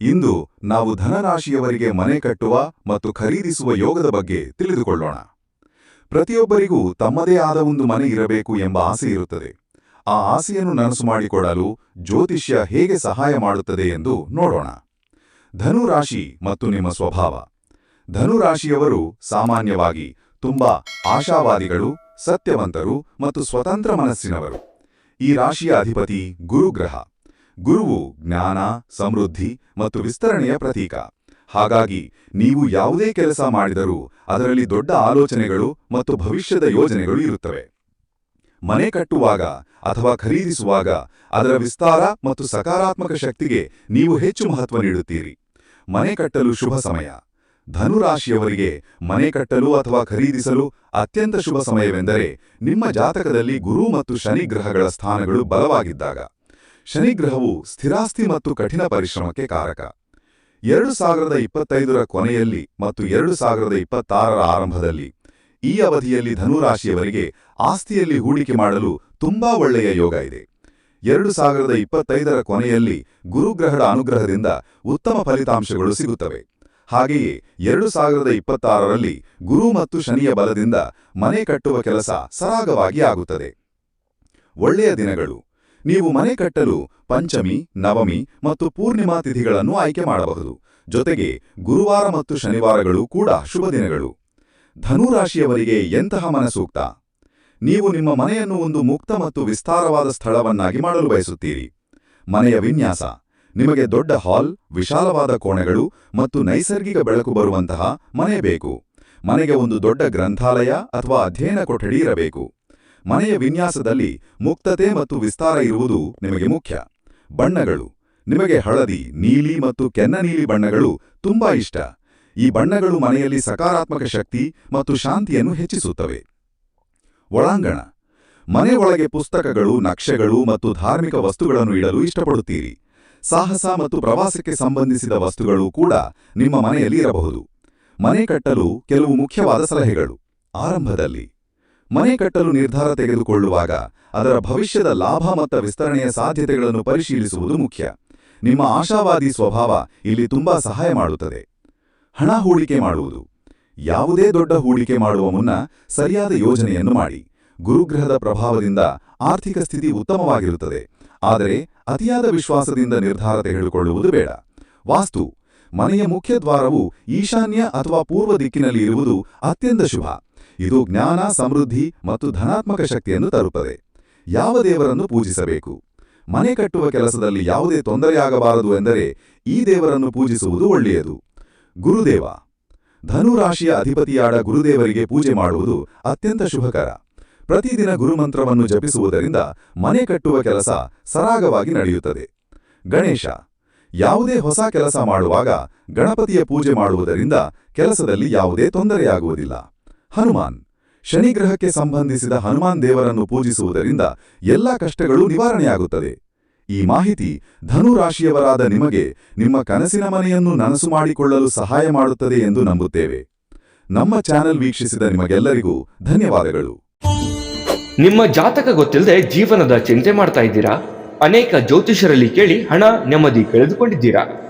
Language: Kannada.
ಇಂದು ನಾವು ಧನರಾಶಿಯವರಿಗೆ ಮನೆ ಕಟ್ಟುವ ಮತ್ತು ಖರೀದಿಸುವ ಯೋಗದ ಬಗ್ಗೆ ತಿಳಿದುಕೊಳ್ಳೋಣ. ಪ್ರತಿಯೊಬ್ಬರಿಗೂ ತಮ್ಮದೇ ಆದ ಒಂದು ಮನೆ ಇರಬೇಕು ಎಂಬ ಆಸೆ ಇರುತ್ತದೆ. ಆ ಆಸೆಯನ್ನು ನನಸು ಮಾಡಿಕೊಡಲು ಜ್ಯೋತಿಷ್ಯ ಹೇಗೆ ಸಹಾಯ ಮಾಡುತ್ತದೆ ಎಂದು ನೋಡೋಣ. ಧನುರಾಶಿ ಮತ್ತು ನಿಮ್ಮ ಸ್ವಭಾವ. ಧನುರಾಶಿಯವರು ಸಾಮಾನ್ಯವಾಗಿ ತುಂಬಾ ಆಶಾವಾದಿಗಳು, ಸತ್ಯವಂತರು ಮತ್ತು ಸ್ವತಂತ್ರ ಮನಸ್ಸಿನವರು. ಈ ರಾಶಿಯ ಅಧಿಪತಿ ಗುರುಗ್ರಹ. ಗುರುವು ಜ್ಞಾನ, ಸಮೃದ್ಧಿ ಮತ್ತು ವಿಸ್ತರಣೆಯ ಪ್ರತೀಕ. ಹಾಗಾಗಿ ನೀವು ಯಾವುದೇ ಕೆಲಸ ಮಾಡಿದರೂ ಅದರಲ್ಲಿ ದೊಡ್ಡ ಆಲೋಚನೆಗಳು ಮತ್ತು ಭವಿಷ್ಯದ ಯೋಜನೆಗಳು ಇರುತ್ತವೆ. ಮನೆ ಕಟ್ಟುವಾಗ ಅಥವಾ ಖರೀದಿಸುವಾಗ ಅದರ ವಿಸ್ತಾರ ಮತ್ತು ಸಕಾರಾತ್ಮಕ ಶಕ್ತಿಗೆ ನೀವು ಹೆಚ್ಚು ಮಹತ್ವ ನೀಡುತ್ತೀರಿ. ಮನೆ ಕಟ್ಟಲು ಶುಭ ಸಮಯ. ಧನುರಾಶಿಯವರಿಗೆ ಮನೆ ಕಟ್ಟಲು ಅಥವಾ ಖರೀದಿಸಲು ಅತ್ಯಂತ ಶುಭ ಸಮಯವೆಂದರೆ ನಿಮ್ಮ ಜಾತಕದಲ್ಲಿ ಗುರು ಮತ್ತು ಶನಿ ಗ್ರಹಗಳ ಸ್ಥಾನಗಳು ಬಲವಾಗಿದ್ದಾಗ. ಶನಿಗ್ರಹವು ಸ್ಥಿರಾಸ್ತಿ ಮತ್ತು ಕಠಿಣ ಪರಿಶ್ರಮಕ್ಕೆ ಕಾರಕ. ಎರಡು ಸಾವಿರದ ಇಪ್ಪತ್ತೈದರ ಕೊನೆಯಲ್ಲಿ ಮತ್ತು ಎರಡು ಸಾವಿರದ ಇಪ್ಪತ್ತಾರರ ಆರಂಭದಲ್ಲಿ ಈ ಅವಧಿಯಲ್ಲಿ ಧನುರಾಶಿಯವರಿಗೆ ಆಸ್ತಿಯಲ್ಲಿ ಹೂಡಿಕೆ ಮಾಡಲು ತುಂಬಾ ಒಳ್ಳೆಯ ಯೋಗ ಇದೆ. ಎರಡು ಸಾವಿರದ ಇಪ್ಪತ್ತೈದರ ಕೊನೆಯಲ್ಲಿ ಗುರುಗ್ರಹದ ಅನುಗ್ರಹದಿಂದ ಉತ್ತಮ ಫಲಿತಾಂಶಗಳು ಸಿಗುತ್ತವೆ. ಹಾಗೆಯೇ ಎರಡು ಸಾವಿರದ ಇಪ್ಪತ್ತಾರರಲ್ಲಿ ಗುರು ಮತ್ತು ಶನಿಯ ಬಲದಿಂದ ಮನೆ ಕಟ್ಟುವ ಕೆಲಸ ಸರಾಗವಾಗಿ ಆಗುತ್ತದೆ. ಒಳ್ಳೆಯ ದಿನಗಳು. ನೀವು ಮನೆ ಕಟ್ಟಲು ಪಂಚಮಿ, ನವಮಿ ಮತ್ತು ಪೂರ್ಣಿಮಾ ತಿಥಿಗಳನ್ನು ಆಯ್ಕೆ ಮಾಡಬಹುದು. ಜೊತೆಗೆ ಗುರುವಾರ ಮತ್ತು ಶನಿವಾರಗಳು ಕೂಡ ಶುಭ ದಿನಗಳು. ಧನುರಾಶಿಯವರಿಗೆ ಎಂತಹ ಮನಸೂಕ್ತ? ನೀವು ನಿಮ್ಮ ಮನೆಯನ್ನು ಒಂದು ಮುಕ್ತ ಮತ್ತು ವಿಸ್ತಾರವಾದ ಸ್ಥಳವನ್ನಾಗಿ ಮಾಡಲು ಬಯಸುತ್ತೀರಿ. ಮನೆಯ ವಿನ್ಯಾಸ. ನಿಮಗೆ ದೊಡ್ಡ ಹಾಲ್, ವಿಶಾಲವಾದ ಕೋಣೆಗಳು ಮತ್ತು ನೈಸರ್ಗಿಕ ಬೆಳಕು ಬರುವಂತಹ ಮನೆ ಬೇಕು. ಮನೆಗೆ ಒಂದು ದೊಡ್ಡ ಗ್ರಂಥಾಲಯ ಅಥವಾ ಅಧ್ಯಯನ ಕೊಠಡಿ ಇರಬೇಕು. ಮನೆಯ ವಿನ್ಯಾಸದಲ್ಲಿ ಮುಕ್ತತೆ ಮತ್ತು ವಿಸ್ತಾರ ಇರುವುದು ನಿಮಗೆ ಮುಖ್ಯ. ಬಣ್ಣಗಳು. ನಿಮಗೆ ಹಳದಿ, ನೀಲಿ ಮತ್ತು ಕೆನ್ನ ನೀಲಿ ಬಣ್ಣಗಳು ತುಂಬಾ ಇಷ್ಟ. ಈ ಬಣ್ಣಗಳು ಮನೆಯಲ್ಲಿ ಸಕಾರಾತ್ಮಕ ಶಕ್ತಿ ಮತ್ತು ಶಾಂತಿಯನ್ನು ಹೆಚ್ಚಿಸುತ್ತವೆ. ಒಳಾಂಗಣ. ಮನೆಯೊಳಗೆ ಪುಸ್ತಕಗಳು, ನಕ್ಷೆಗಳು ಮತ್ತು ಧಾರ್ಮಿಕ ವಸ್ತುಗಳನ್ನು ಇಡಲು ಇಷ್ಟಪಡುತ್ತೀರಿ. ಸಾಹಸ ಮತ್ತು ಪ್ರವಾಸಕ್ಕೆ ಸಂಬಂಧಿಸಿದ ವಸ್ತುಗಳು ಕೂಡ ನಿಮ್ಮ ಮನೆಯಲ್ಲಿ ಇರಬಹುದು. ಮನೆ ಕಟ್ಟಲು ಕೆಲವು ಮುಖ್ಯವಾದ ಸಲಹೆಗಳು. ಆರಂಭದಲ್ಲಿ. ಮನೆ ಕಟ್ಟಲು ನಿರ್ಧಾರ ತೆಗೆದುಕೊಳ್ಳುವಾಗ ಅದರ ಭವಿಷ್ಯದ ಲಾಭ ಮತ್ತು ವಿಸ್ತರಣೆಯ ಸಾಧ್ಯತೆಗಳನ್ನು ಪರಿಶೀಲಿಸುವುದು ಮುಖ್ಯ. ನಿಮ್ಮ ಆಶಾವಾದಿ ಸ್ವಭಾವ ಇಲ್ಲಿ ತುಂಬಾ ಸಹಾಯ ಮಾಡುತ್ತದೆ. ಹಣ ಹೂಡಿಕೆ ಮಾಡುವುದು. ಯಾವುದೇ ದೊಡ್ಡ ಹೂಡಿಕೆ ಮಾಡುವ ಮುನ್ನ ಸರಿಯಾದ ಯೋಜನೆಯನ್ನು ಮಾಡಿ. ಗುರುಗ್ರಹದ ಪ್ರಭಾವದಿಂದ ಆರ್ಥಿಕ ಸ್ಥಿತಿ ಉತ್ತಮವಾಗಿರುತ್ತದೆ. ಆದರೆ ಅತಿಯಾದ ವಿಶ್ವಾಸದಿಂದ ನಿರ್ಧಾರ ತೆಗೆದುಕೊಳ್ಳುವುದು ಬೇಡ. ವಾಸ್ತು, ಮನೆಯ ಮುಖ್ಯ ದ್ವಾರವು ಈಶಾನ್ಯ ಅಥವಾ ಪೂರ್ವ ದಿಕ್ಕಿನಲ್ಲಿ ಇರುವುದು ಅತ್ಯಂತ ಶುಭ. ಇದು ಜ್ಞಾನ, ಸಮೃದ್ಧಿ ಮತ್ತು ಧನಾತ್ಮಕ ಶಕ್ತಿಯನ್ನು ತರುತ್ತದೆ. ಯಾವ ದೇವರನ್ನು ಪೂಜಿಸಬೇಕು? ಮನೆ ಕಟ್ಟುವ ಕೆಲಸದಲ್ಲಿ ಯಾವುದೇ ತೊಂದರೆಯಾಗಬಾರದು ಎಂದರೆ ಈ ದೇವರನ್ನು ಪೂಜಿಸುವುದು ಒಳ್ಳೆಯದು. ಗುರುದೇವ, ಧನುರಾಶಿಯ ಅಧಿಪತಿಯಾದ ಗುರುದೇವರಿಗೆ ಪೂಜೆ ಮಾಡುವುದು ಅತ್ಯಂತ ಶುಭಕರ. ಪ್ರತಿದಿನ ಗುರುಮಂತ್ರವನ್ನು ಜಪಿಸುವುದರಿಂದ ಮನೆ ಕಟ್ಟುವ ಕೆಲಸ ಸರಾಗವಾಗಿ ನಡೆಯುತ್ತದೆ. ಗಣೇಶ, ಯಾವುದೇ ಹೊಸ ಕೆಲಸ ಮಾಡುವಾಗ ಗಣಪತಿಯ ಪೂಜೆ ಮಾಡುವುದರಿಂದ ಕೆಲಸದಲ್ಲಿ ಯಾವುದೇ ತೊಂದರೆಯಾಗುವುದಿಲ್ಲ. ಹನುಮಾನ್. ಶನಿಗ್ರಹಕ್ಕೆ ಸಂಬಂಧಿಸಿದ ಹನುಮಾನ್ ದೇವರನ್ನು ಪೂಜಿಸುವುದರಿಂದ ಎಲ್ಲಾ ಕಷ್ಟಗಳು ನಿವಾರಣೆಯಾಗುತ್ತದೆ. ಈ ಮಾಹಿತಿ ಧನುರಾಶಿಯವರಾದ ನಿಮಗೆ ನಿಮ್ಮ ಕನಸಿನ ಮನೆಯನ್ನು ನನಸು ಮಾಡಿಕೊಳ್ಳಲು ಸಹಾಯ ಮಾಡುತ್ತದೆ ಎಂದು ನಂಬುತ್ತೇವೆ. ನಮ್ಮ ಚಾನೆಲ್ ವೀಕ್ಷಿಸಿದ ನಿಮಗೆಲ್ಲರಿಗೂ ಧನ್ಯವಾದಗಳು. ನಿಮ್ಮ ಜಾತಕ ಗೊತ್ತಿಲ್ಲದೆ ಜೀವನದ ಚಿಂತೆ ಮಾಡ್ತಾ ಇದ್ದೀರಾ? ಅನೇಕ ಜ್ಯೋತಿಷರಲ್ಲಿ ಕೇಳಿ ಹಣ ನೆಮ್ಮದಿ ಕಳೆದುಕೊಂಡಿದ್ದೀರಾ?